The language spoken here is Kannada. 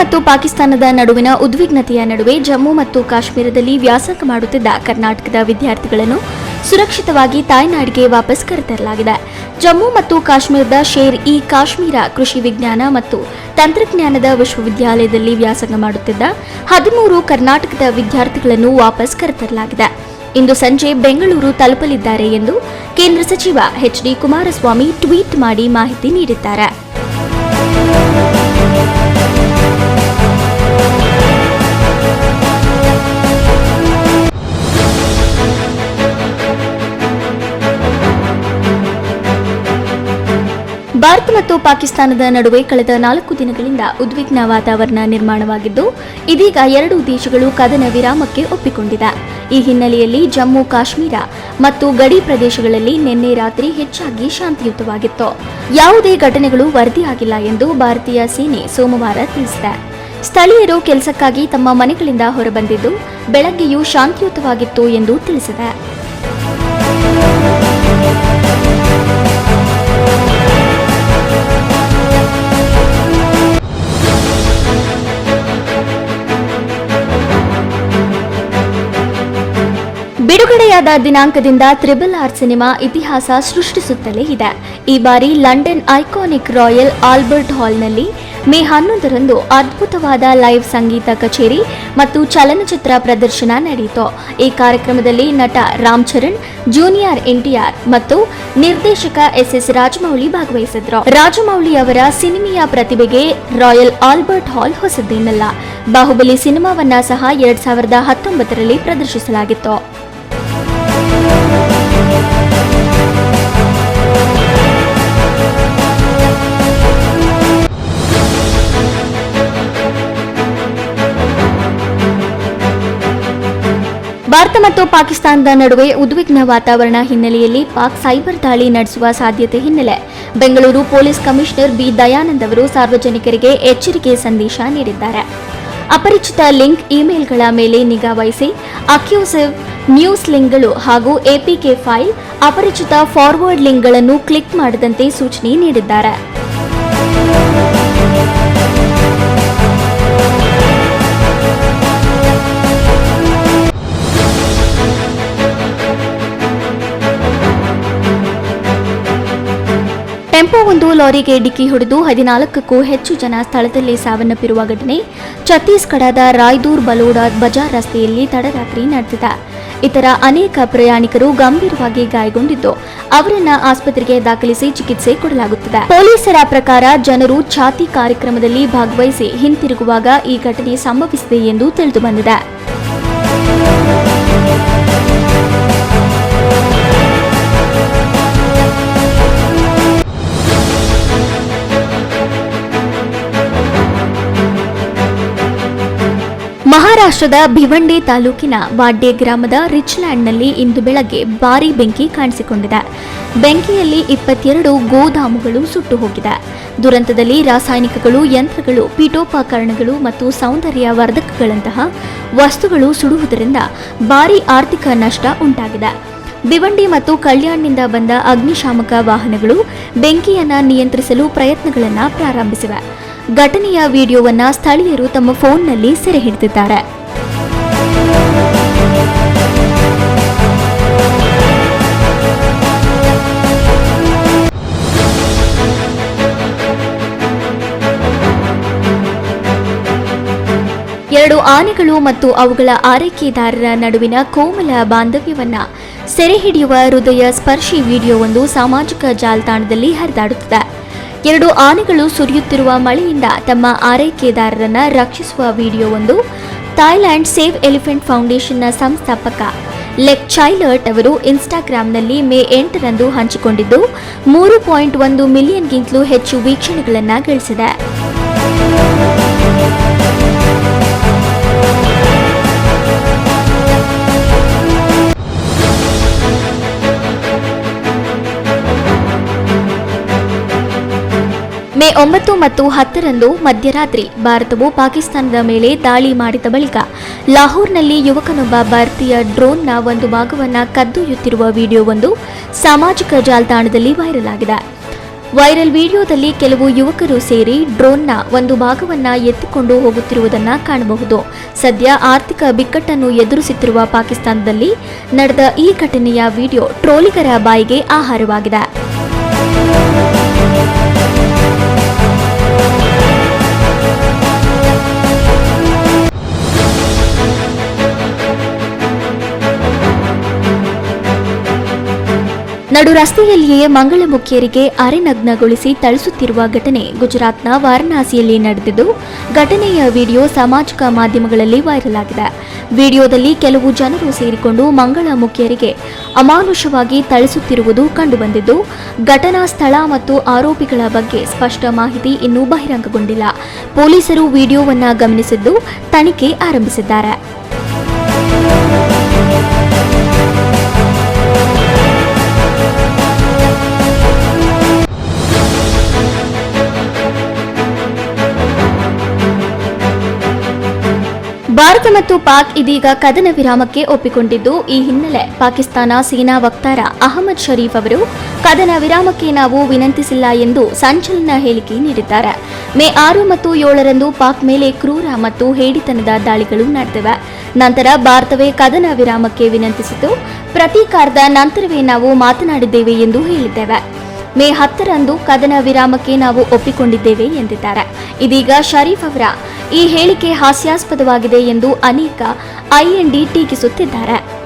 ಮತ್ತು ಪಾಕಿಸ್ತಾನದ ನಡುವಿನ ಉದ್ವಿಗ್ನತೆಯ ನಡುವೆ ಜಮ್ಮು ಮತ್ತು ಕಾಶ್ಮೀರದಲ್ಲಿ ವ್ಯಾಸಂಗ ಮಾಡುತ್ತಿದ್ದ ಕರ್ನಾಟಕದ ವಿದ್ಯಾರ್ಥಿಗಳನ್ನು ಸುರಕ್ಷಿತವಾಗಿ ತಾಯ್ನಾಡಿಗೆ ವಾಪಸ್ ಕರೆತರಲಾಗಿದೆ. ಜಮ್ಮು ಮತ್ತು ಕಾಶ್ಮೀರದ ಶೇರ್ ಇ ಕಾಶ್ಮೀರ ಕೃಷಿ ವಿಜ್ಞಾನ ಮತ್ತು ತಂತ್ರಜ್ಞಾನದ ವಿಶ್ವವಿದ್ಯಾಲಯದಲ್ಲಿ ವ್ಯಾಸಂಗ ಮಾಡುತ್ತಿದ್ದ ಹದಿಮೂರು ಕರ್ನಾಟಕದ ವಿದ್ಯಾರ್ಥಿಗಳನ್ನು ವಾಪಸ್ ಕರೆತರಲಾಗಿದೆ. ಇಂದು ಸಂಜೆ ಬೆಂಗಳೂರು ತಲುಪಲಿದ್ದಾರೆ ಎಂದು ಕೇಂದ್ರ ಸಚಿವ ಎಚ್ ಡಿ ಕುಮಾರಸ್ವಾಮಿ ಟ್ವೀಟ್ ಮಾಡಿ ಮಾಹಿತಿ ನೀಡಿದ್ದಾರೆ. ಭಾರತ ಮತ್ತು ಪಾಕಿಸ್ತಾನದ ನಡುವೆ ಕಳೆದ ನಾಲ್ಕು ದಿನಗಳಿಂದ ಉದ್ವಿಗ್ನ ವಾತಾವರಣ ನಿರ್ಮಾಣವಾಗಿದ್ದು, ಇದೀಗ ಎರಡೂ ದೇಶಗಳು ಕದನ ವಿರಾಮಕ್ಕೆ ಒಪ್ಪಿಕೊಂಡಿದೆ. ಈ ಹಿನ್ನೆಲೆಯಲ್ಲಿ ಜಮ್ಮು, ಕಾಶ್ಮೀರ ಮತ್ತು ಗಡಿ ಪ್ರದೇಶಗಳಲ್ಲಿ ನಿನ್ನೆ ರಾತ್ರಿ ಹೆಚ್ಚಾಗಿ ಶಾಂತಿಯುತವಾಗಿತ್ತು. ಯಾವುದೇ ಘಟನೆಗಳು ವರದಿಯಾಗಿಲ್ಲ ಎಂದು ಭಾರತೀಯ ಸೇನೆ ಸೋಮವಾರ ತಿಳಿಸಿದೆ. ಸ್ಥಳೀಯರು ಕೆಲಸಕ್ಕಾಗಿ ತಮ್ಮ ಮನೆಗಳಿಂದ ಹೊರಬಂದಿದ್ದು, ಬೆಳಗ್ಗೆಯೂ ಶಾಂತಿಯುತವಾಗಿತ್ತು ಎಂದು ತಿಳಿಸಿದೆ. ಬಿಡುಗಡೆಯಾದ ದಿನಾಂಕದಿಂದ ತ್ರಿಬಲ್ ಆರ್ ಸಿನಿಮಾ ಇತಿಹಾಸ ಸೃಷ್ಟಿಸುತ್ತಲೇ ಇದೆ. ಈ ಬಾರಿ ಲಂಡನ್ ಐಕಾನಿಕ್ ರಾಯಲ್ ಆಲ್ಬರ್ಟ್ ಹಾಲ್ನಲ್ಲಿ ಮೇ ಹನ್ನೊಂದರಂದು ಅದ್ಭುತವಾದ ಲೈವ್ ಸಂಗೀತ ಕಚೇರಿ ಮತ್ತು ಚಲನಚಿತ್ರ ಪ್ರದರ್ಶನ ನಡೆಯಿತು. ಈ ಕಾರ್ಯಕ್ರಮದಲ್ಲಿ ನಟ ರಾಮ್ ಚರಣ್, ಜೂನಿಯರ್ ಎನ್ಟಿಆರ್ ಮತ್ತು ನಿರ್ದೇಶಕ ಎಸ್ ಎಸ್ ರಾಜಮೌಳಿ ಭಾಗವಹಿಸಿದ್ರು. ರಾಜಮೌಳಿ ಅವರ ಸಿನಿಮೆಯ ಪ್ರತಿಭೆಗೆ ರಾಯಲ್ ಆಲ್ಬರ್ಟ್ ಹಾಲ್ ಹೊಸದೇನಲ್ಲ. ಬಾಹುಬಲಿ ಸಿನಿಮಾವನ್ನ ಸಹ ಎರಡ್ ಸಾವಿರದ ಹತ್ತೊಂಬತ್ತರಲ್ಲಿ ಪ್ರದರ್ಶಿಸಲಾಗಿತ್ತು. ಪಾಕಿಸ್ತಾನದ ನಡುವೆ ಉದ್ವಿಗ್ನ ವಾತಾವರಣ ಹಿನ್ನೆಲೆಯಲ್ಲಿ ಪಾಕ್ ಸೈಬರ್ ದಾಳಿ ನಡೆಸುವ ಸಾಧ್ಯತೆ ಹಿನ್ನೆಲೆ. Bengaluru police commissioner B. Dayanand ಅವರು ಸಾರ್ವಜನಿಕರಿಗೆ ಎಚ್ಚರಿಕೆ ಸಂದೇಶ ನೀಡಿದ್ದಾರೆ. ಅಪರಿಚಿತ ಲಿಂಕ್ ಇಮೇಲ್ಗಳ ಮೇಲೆ ನಿಗಾ ವಹಿಸಿ, ಅಕ್ಯೂಸಿವ್ ನ್ಯೂಸ್ ಲಿಂಕ್ಗಳು ಹಾಗೂ ಎಪಿಕೆ ಫೈಲ್, ಅಪರಿಚಿತ ಫಾರ್ವರ್ಡ್ ಲಿಂಕ್ಗಳನ್ನು ಕ್ಲಿಕ್ ಮಾಡದಂತೆ ಸೂಚನೆ ನೀಡಿದ್ದಾರೆ. ಟೆಂಪೋ ಒಂದು ಲಾರಿಗೆ ಡಿಕ್ಕಿ ಹೊಡೆದು ಹದಿನಾಲ್ಕಕ್ಕೂ ಹೆಚ್ಚು ಜನ ಸ್ಥಳದಲ್ಲೇ ಸಾವನ್ನಪ್ಪಿರುವ ಘಟನೆ ಛತ್ತೀಸ್ಗಢದ ರಾಯ್ದೂರ್ ಬಲೋಡ ಬಜಾರ್ ರಸ್ತೆಯಲ್ಲಿ ತಡರಾತ್ರಿ ನಡೆದಿದೆ. ಇತರ ಅನೇಕ ಪ್ರಯಾಣಿಕರು ಗಂಭೀರವಾಗಿ ಗಾಯಗೊಂಡಿದ್ದು, ಅವರನ್ನ ಆಸ್ಪತ್ರೆಗೆ ದಾಖಲಿಸಿ ಚಿಕಿತ್ಸೆ ಕೊಡಲಾಗುತ್ತಿದೆ. ಪೊಲೀಸರ ಪ್ರಕಾರ ಜನರು ಛಾತಿ ಕಾರ್ಯಕ್ರಮದಲ್ಲಿ ಭಾಗವಹಿಸಿ ಹಿಂತಿರುಗುವಾಗ ಈ ಘಟನೆ ಸಂಭವಿಸಿದೆ ಎಂದು ತಿಳಿದುಬಂದಿದೆ. ಮಹಾರಾಷ್ಟ್ರದ ಭಿವಂಡಿ ತಾಲೂಕಿನ ವಾಡ್ಡೆ ಗ್ರಾಮದ ರಿಚ್ಲ್ಯಾಂಡ್ನಲ್ಲಿ ಇಂದು ಬೆಳಗ್ಗೆ ಭಾರೀ ಬೆಂಕಿ ಕಾಣಿಸಿಕೊಂಡಿದೆ. ಬೆಂಕಿಯಲ್ಲಿ ಇಪ್ಪತ್ತೆರಡು ಗೋದಾಮುಗಳು ಸುಟ್ಟು ಹೋಗಿದೆ. ದುರಂತದಲ್ಲಿ ರಾಸಾಯನಿಕಗಳು, ಯಂತ್ರಗಳು, ಪೀಠೋಪಕರಣಗಳು ಮತ್ತು ಸೌಂದರ್ಯ ವರ್ಧಕಗಳಂತಹ ವಸ್ತುಗಳು ಸುಡುವುದರಿಂದ ಭಾರೀ ಆರ್ಥಿಕ ನಷ್ಟ ಉಂಟಾಗಿದೆ. ಭಿವಂಡಿ ಮತ್ತು ಕಲ್ಯಾಣ್ನಿಂದ ಬಂದ ಅಗ್ನಿಶಾಮಕ ವಾಹನಗಳು ಬೆಂಕಿಯನ್ನು ನಿಯಂತ್ರಿಸಲು ಪ್ರಯತ್ನಗಳನ್ನು ಪ್ರಾರಂಭಿಸಿವೆ. ಘಟನೆಯ ವಿಡಿಯೋವನ್ನ ಸ್ಥಳೀಯರು ತಮ್ಮ ಫೋನ್ನಲ್ಲಿ ಸೆರೆ ಹಿಡಿದಿದ್ದಾರೆ. ಎರಡು ಆನೆಗಳು ಮತ್ತು ಅವುಗಳ ಆರೈಕೆದಾರರ ನಡುವಿನ ಕೋಮಲ ಬಾಂಧವ್ಯವನ್ನು ಸೆರೆ ಹಿಡಿಯುವ ಹೃದಯ ಸ್ಪರ್ಶಿ ವಿಡಿಯೋವೊಂದು ಸಾಮಾಜಿಕ ಜಾಲತಾಣದಲ್ಲಿ ಹರಿದಾಡುತ್ತಿದೆ. ಎರಡು ಆನೆಗಳು ಸುರಿಯುತ್ತಿರುವ ಮಳೆಯಿಂದ ತಮ್ಮ ಆರೈಕೆದಾರರನ್ನು ರಕ್ಷಿಸುವ ವಿಡಿಯೋವೊಂದು ಥಾಯ್ಲ್ಯಾಂಡ್ ಸೇವ್ ಎಲಿಫೆಂಟ್ ಫೌಂಡೇಶನ್ನ ಸಂಸ್ಥಾಪಕ ಲೆಕ್ ಚೈಲರ್ಟ್ ಅವರು ಇನ್ಸ್ಟಾಗ್ರಾಂನಲ್ಲಿ ಮೇ ಎಂಟರಂದು ಹಂಚಿಕೊಂಡಿದ್ದು, ಮೂರು ಪಾಯಿಂಟ್ ಒಂದು ಮಿಲಿಯನ್ಗಿಂತಲೂ ಹೆಚ್ಚು ವೀಕ್ಷಣೆಗಳನ್ನು ಗಳಿಸಿದೆ. ಮೇ ಒಂಬತ್ತು ಮತ್ತು ಹತ್ತರಂದು ಮಧ್ಯರಾತ್ರಿ ಭಾರತವು ಪಾಕಿಸ್ತಾನದ ಮೇಲೆ ದಾಳಿ ಮಾಡಿದ ಬಳಿಕ ಲಾಹೋರ್ನಲ್ಲಿ ಯುವಕನೊಬ್ಬ ಭಾರತೀಯ ಡ್ರೋನ್ನ ಒಂದು ಭಾಗವನ್ನು ಕದ್ದೊಯ್ಯುತ್ತಿರುವ ವಿಡಿಯೋವೊಂದು ಸಾಮಾಜಿಕ ಜಾಲತಾಣದಲ್ಲಿ ವೈರಲ್ ಆಗಿದೆ. ವೈರಲ್ ವಿಡಿಯೋದಲ್ಲಿ ಕೆಲವು ಯುವಕರು ಸೇರಿ ಡ್ರೋನ್ನ ಒಂದು ಭಾಗವನ್ನು ಎತ್ತಿಕೊಂಡು ಹೋಗುತ್ತಿರುವುದನ್ನ ಕಾಣಬಹುದು. ಸದ್ಯ ಆರ್ಥಿಕ ಬಿಕ್ಕಟ್ಟನ್ನು ಎದುರಿಸುತ್ತಿರುವ ಪಾಕಿಸ್ತಾನದಲ್ಲಿ ನಡೆದ ಈ ಘಟನೆಯ ವಿಡಿಯೋ ಟ್ರೋಲಿಗರ ಬಾಯಿಗೆ ಆಹಾರವಾಗಿದೆ. ನಡು ರಸ್ತೆಯಲ್ಲಿಯೇ ಮಂಗಳಮುಖಿಯರಿಗೆ ಅರೆನಗ್ನಗೊಳಿಸಿ ಥಳಿಸುತ್ತಿರುವ ಘಟನೆ ಗುಜರಾತ್ನ ವಾರಣಾಸಿಯಲ್ಲಿ ನಡೆದಿದ್ದು, ಘಟನೆಯ ವಿಡಿಯೋ ಸಾಮಾಜಿಕ ಮಾಧ್ಯಮಗಳಲ್ಲಿ ವೈರಲ್ ಆಗಿದೆ. ವಿಡಿಯೋದಲ್ಲಿ ಕೆಲವು ಜನರು ಸೇರಿಕೊಂಡು ಮಂಗಳಮುಖಿಯರಿಗೆ ಅಮಾನುಷವಾಗಿ ಥಳಿಸುತ್ತಿರುವುದು ಕಂಡುಬಂದಿದ್ದು, ಘಟನಾ ಸ್ಥಳ ಮತ್ತು ಆರೋಪಿಗಳ ಬಗ್ಗೆ ಸ್ಪಷ್ಟ ಮಾಹಿತಿ ಇನ್ನೂ ಬಹಿರಂಗಗೊಂಡಿಲ್ಲ. ಪೊಲೀಸರು ವಿಡಿಯೋವನ್ನು ಗಮನಿಸಿದ್ದು, ತನಿಖೆ ಆರಂಭಿಸಿದ್ದಾರೆ. ಭಾರತ ಮತ್ತು ಪಾಕ್ ಇದೀಗ ಕದನ ವಿರಾಮಕ್ಕೆ ಒಪ್ಪಿಕೊಂಡಿದ್ದು, ಈ ಹಿನ್ನೆಲೆ ಪಾಕಿಸ್ತಾನ ಸೇನಾ ವಕ್ತಾರ ಅಹಮದ್ ಷರೀಫ್ ಅವರು ಕದನ ವಿರಾಮಕ್ಕೆ ನಾವು ವಿನಂತಿಸಿಲ್ಲ ಎಂದು ಸಂಚಲನ ಹೇಳಿಕೆ ನೀಡಿದ್ದಾರೆ. ಮೇ ಆರು ಮತ್ತು ಏಳರಂದು ಪಾಕ್ ಮೇಲೆ ಕ್ರೂರ ಮತ್ತು ಹೇಡಿತನದ ದಾಳಿಗಳು ನಡೆದಿವೆ. ನಂತರ ಭಾರತವೇ ಕದನ ವಿರಾಮಕ್ಕೆ ವಿನಂತಿಸಿತು ಪ್ರತೀಕಾರದ ನಂತರವೇ ನಾವು ಮಾತನಾಡಿದ್ದೇವೆ ಎಂದು ಹೇಳಿದ್ದೇವೆ. ಮೇ ಹತ್ತರಂದು ಕದನ ವಿರಾಮಕ್ಕೆ ನಾವು ಒಪ್ಪಿಕೊಂಡಿದ್ದೇವೆ ಎಂದಿದ್ದಾರೆ. ಇದೀಗ ಶರೀಫ್ ಅವರ ಈ ಹೇಳಿಕೆ ಹಾಸ್ಯಾಸ್ಪದವಾಗಿದೆ ಎಂದು ಅನೇಕ ಐಎನ್ಡಿ ಟೀಕಿಸುತ್ತಿದ್ದಾರೆ.